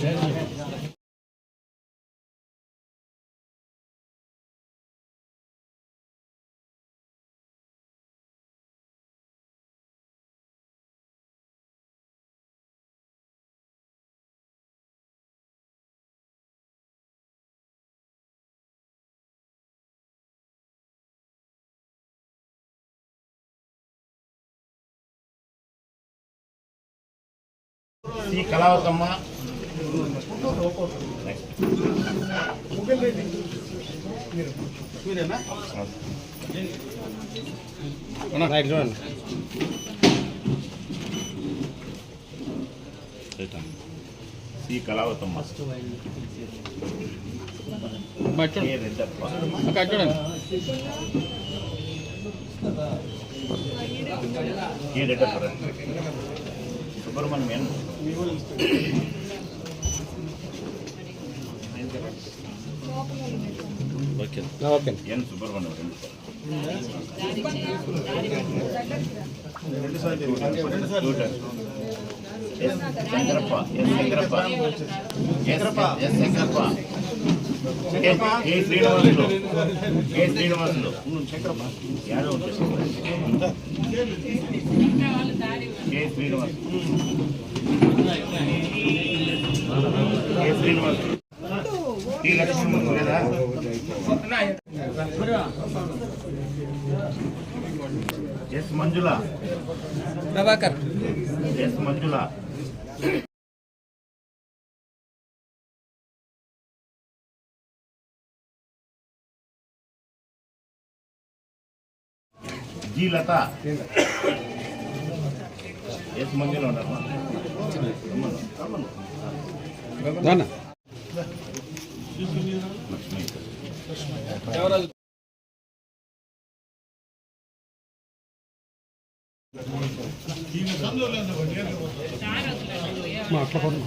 Suresh. చేయదండి ఈ Kalavathamma right చూడండి ఈ కళావతమ్మ బయట ఏ రెడ్డప్ప అక్కడ చూడండి ఏ? Reddappa Subrahmanyam okay okay N Subrahmanyam Shankarappa. S Shankarappa? S Shankarappa? Srinivasulu K Srinivasulu Yadav K Srinivas Lakshman లేదా S Manjula Prabhakar S Manjula G Latha S Manjula ఉండమ్మా దానా లక్ష్మి మా అట్లా పడు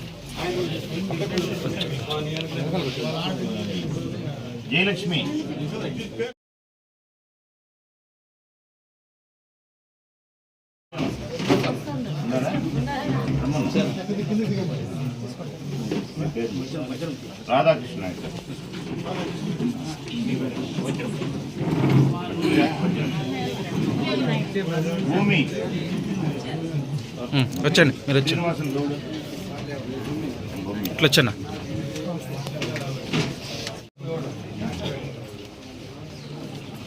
జయలక్ష్మి. రాధాకృష్ణ భూమి వచ్చండి మీరు గౌడ్ ఇట్లా వచ్చాను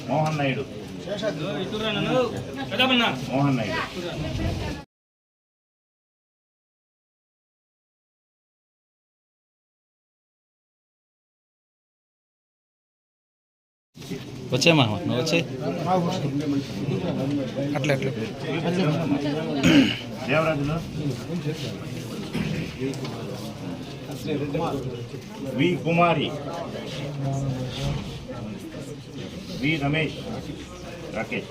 మోహన్ నాయుడు. మోహన్ నాయుడు. వచ్చేమా నువ్వు వచ్చే. అట్లా అట్లా. దేవరాజులు వి కుమారి. వి Ramesh. Rakesh.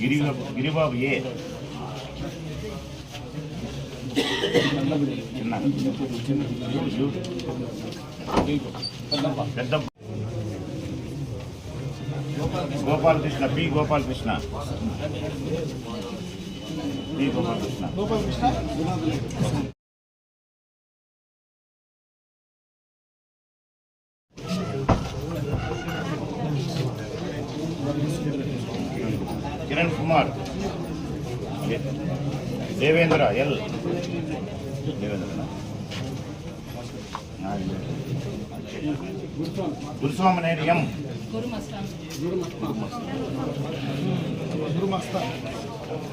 Giribabu Giribabu A? Chinna. Gopalakrishna P Gopalakrishna. P Gopalakrishna. Gopalakrishna Kiran Kumar. Devendra L? Devendra Guruswamineni M?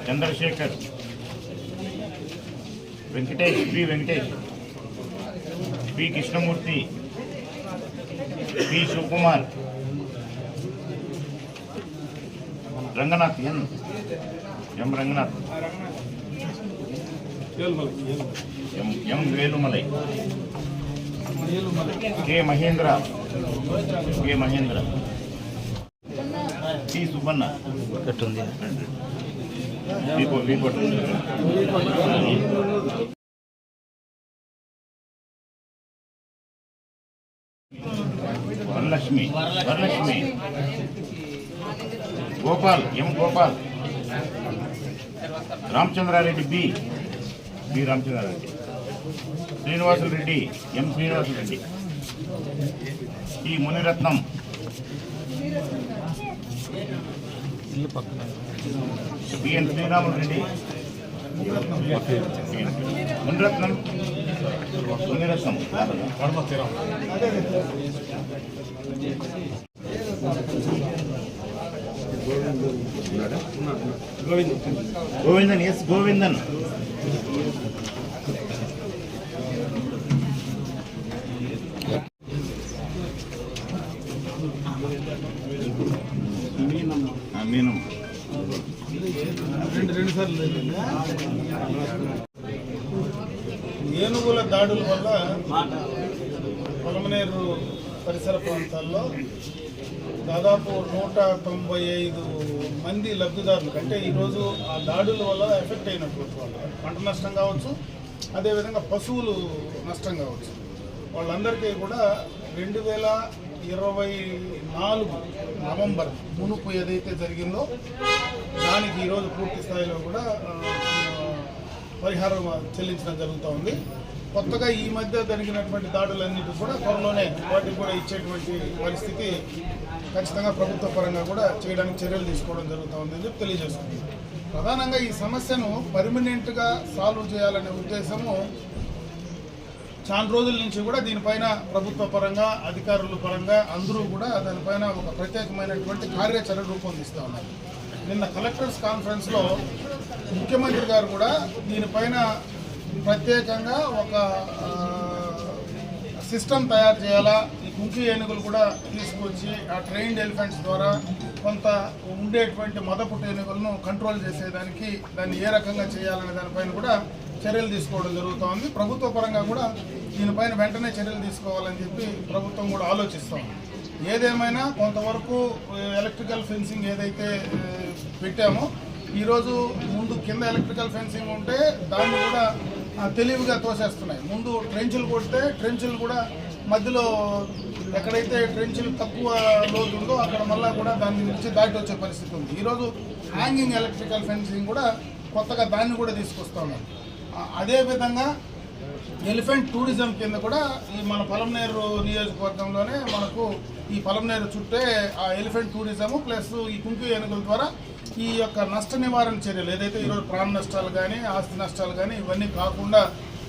Chandrashekar. Venkatesh P Venkatesh. P Krishnamurthy. P Shivakumar. Ranganath N M Ranganath? M M Velumalai. K Mahendra. K Mahendra. T Subbanna కట్టుంది Varalakshmi. Varalakshmi. Gopal. M Gopal. Ramachandra Reddy B. B Ramachandra Reddy. Srinivasulu Reddy M Srinivasulu Reddy. ఈ మునిరత్నం. ఇల్లు పక్కన BN Sriramulu Reddy. Muniratnam. Muniratnam. Govindan S Govindan. Samaneru పరిసర ప్రాంతాల్లో దాదాపు నూట తొంభై ఐదు మంది లబ్ధిదారులు అంటే ఈరోజు ఆ దాడుల వల్ల ఎఫెక్ట్ అయినటువంటి వాళ్ళు పంట నష్టం కావచ్చు అదేవిధంగా పశువులు నష్టం కావచ్చు. వాళ్ళందరికీ కూడా రెండు వేల ఇరవై నాలుగు నవంబర్ మునుపు ఏదైతే జరిగిందో దానికి ఈరోజు పూర్తి స్థాయిలో కూడా పరిహారం చెల్లించడం జరుగుతూ ఉంది కొత్తగా ఈ మధ్య జరిగినటువంటి దాడులన్నిటి కూడా త్వరలోనే వాటికి కూడా ఇచ్చేటువంటి పరిస్థితి ఖచ్చితంగా ప్రభుత్వ పరంగా కూడా చేయడానికి చర్యలు తీసుకోవడం జరుగుతూ ఉందని చెప్పి తెలియజేస్తుంది ప్రధానంగా ఈ సమస్యను పర్మనెంట్గా సాల్వ్ చేయాలనే ఉద్దేశము చాలా రోజుల నుంచి కూడా దీనిపైన ప్రభుత్వ పరంగా అధికారుల పరంగా అందరూ కూడా దానిపైన ఒక ప్రత్యేకమైనటువంటి కార్యాచరణ రూపొందిస్తూ ఉన్నారు. నిన్న కలెక్టర్స్ కాన్ఫరెన్స్లో ముఖ్యమంత్రి గారు కూడా దీనిపైన ప్రత్యేకంగా ఒక సిస్టమ్ తయారు చేయాలా? ఈ కుంకి ఏనుగులు కూడా తీసుకొచ్చి ఆ ట్రైన్డ్ ఎలిఫెంట్స్ ద్వారా కొంత ఉండేటువంటి మదపుట్టు ఏనుగులను కంట్రోల్ చేసేదానికి దాన్ని ఏ రకంగా చేయాలనే దానిపైన కూడా చర్యలు తీసుకోవడం జరుగుతూ ఉంది ప్రభుత్వ పరంగా కూడా దీనిపైన వెంటనే చర్యలు తీసుకోవాలని చెప్పి ప్రభుత్వం కూడా ఆలోచిస్తాం ఏదేమైనా కొంతవరకు ఎలక్ట్రికల్ ఫెన్సింగ్ ఏదైతే పెట్టామో ఈరోజు ముందు కింద ఎలక్ట్రికల్ ఫెన్సింగ్ ఉంటే దాన్ని కూడా తెలివిగా తోసేస్తున్నాయి. ముందు ట్రెంచులు కొడితే ట్రెంచులు కూడా మధ్యలో ఎక్కడైతే ట్రెంచులు తక్కువ లోతు ఉందో అక్కడ మళ్ళా కూడా దాని నుంచి దాటి వచ్చే పరిస్థితి ఉంది. ఈరోజు హ్యాంగింగ్ ఎలక్ట్రికల్ ఫెన్సింగ్ కూడా కొత్తగా దాన్ని కూడా తీసుకొస్తా ఉన్నారు. అదేవిధంగా ఎలిఫెంట్ టూరిజం కింద కూడా ఈ మన పొలంనేరు నియోజకవర్గంలోనే మనకు ఈ పొలంనేరు చుట్టే ఆ ఎలిఫెంట్ టూరిజం ప్లస్ ఈ కుంకు ఏనుగుల ద్వారా ఈ యొక్క నష్ట నివారణ చర్యలు ఏదైతే ఈరోజు ప్రాణ నష్టాలు కానీ ఆస్తి నష్టాలు కానీ ఇవన్నీ కాకుండా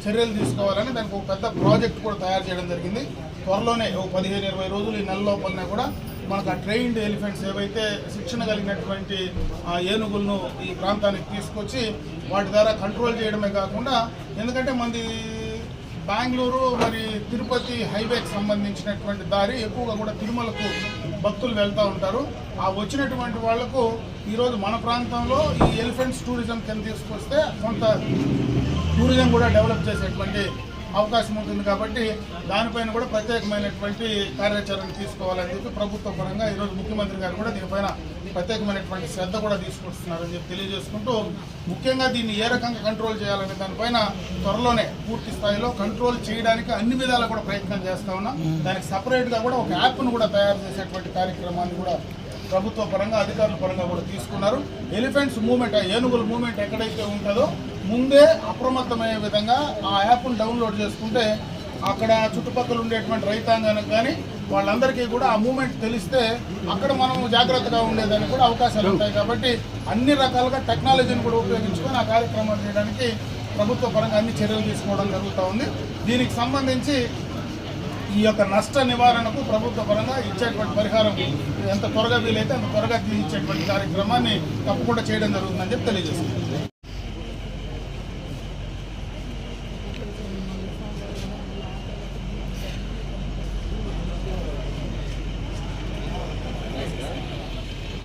చర్యలు తీసుకోవాలని దానికి ఒక పెద్ద ప్రాజెక్ట్ కూడా తయారు చేయడం జరిగింది. త్వరలోనే ఒక పదిహేను ఇరవై రోజులు ఈ నెల లోపలనే కూడా మనకు ఆ ట్రైన్డ్ ఎలిఫెంట్స్ ఏవైతే శిక్షణ కలిగినటువంటి ఆ ఏనుగులను ఈ ప్రాంతానికి తీసుకొచ్చి వాటి ద్వారా కంట్రోల్ చేయడమే కాకుండా ఎందుకంటే మంది బెంగళూరు మరి తిరుపతి హైవేకి సంబంధించినటువంటి దారి ఎక్కువగా కూడా తిరుమలకు భక్తులు వెళ్తూ ఉంటారు. ఆ వచ్చినటువంటి వాళ్ళకు ఈరోజు మన ప్రాంతంలో ఈ ఎలిఫెంట్స్ టూరిజం కింద తీసుకొస్తే కొంత టూరిజం కూడా డెవలప్ చేసేటువంటి అవకాశం ఉంటుంది కాబట్టి దానిపైన కూడా ప్రత్యేకమైనటువంటి కార్యాచరణ తీసుకోవాలని చెప్పి ప్రభుత్వ పరంగా ఈరోజు ముఖ్యమంత్రి గారు కూడా దీనిపైన ప్రత్యేకమైనటువంటి శ్రద్ధ కూడా తీసుకొస్తున్నారని చెప్పి తెలియజేసుకుంటూ ముఖ్యంగా దీన్ని ఏ రకంగా కంట్రోల్ చేయాలనే దానిపైన త్వరలోనే పూర్తి స్థాయిలో కంట్రోల్ చేయడానికి అన్ని విధాలా కూడా ప్రయత్నం చేస్తా ఉన్నాం. దానికి సపరేట్గా కూడా ఒక యాప్ను కూడా తయారు చేసేటువంటి కార్యక్రమాన్ని కూడా ప్రభుత్వ పరంగా అధికారుల పరంగా కూడా తీసుకున్నారు. ఎలిఫెంట్స్ మూమెంట్ ఏనుగుల మూమెంట్ ఎక్కడైతే ఉంటుందో ముందే అప్రమత్తమయ్యే విధంగా ఆ యాప్ను డౌన్లోడ్ చేసుకుంటే అక్కడ చుట్టుపక్కల ఉండేటువంటి రైతాంగానికి కానీ వాళ్ళందరికీ కూడా ఆ మూమెంట్ తెలిస్తే అక్కడ మనం జాగ్రత్తగా ఉండేదానికి కూడా అవకాశాలు ఉంటాయి కాబట్టి అన్ని రకాలుగా టెక్నాలజీని కూడా ఉపయోగించుకొని ఆ కార్యక్రమాలు చేయడానికి ప్రభుత్వ పరంగా అన్ని చర్యలు తీసుకోవడం జరుగుతూ ఉంది. దీనికి సంబంధించి ఈ యొక్క నష్ట నివారణకు ప్రభుత్వ పరంగా ఇచ్చేటువంటి పరిహారం ఎంత త్వరగా వీలైతే అంత త్వరగా ఇచ్చేటువంటి కార్యక్రమాన్ని తప్పకుండా చేయడం జరుగుతుందని చెప్పి తెలియజేస్తుంది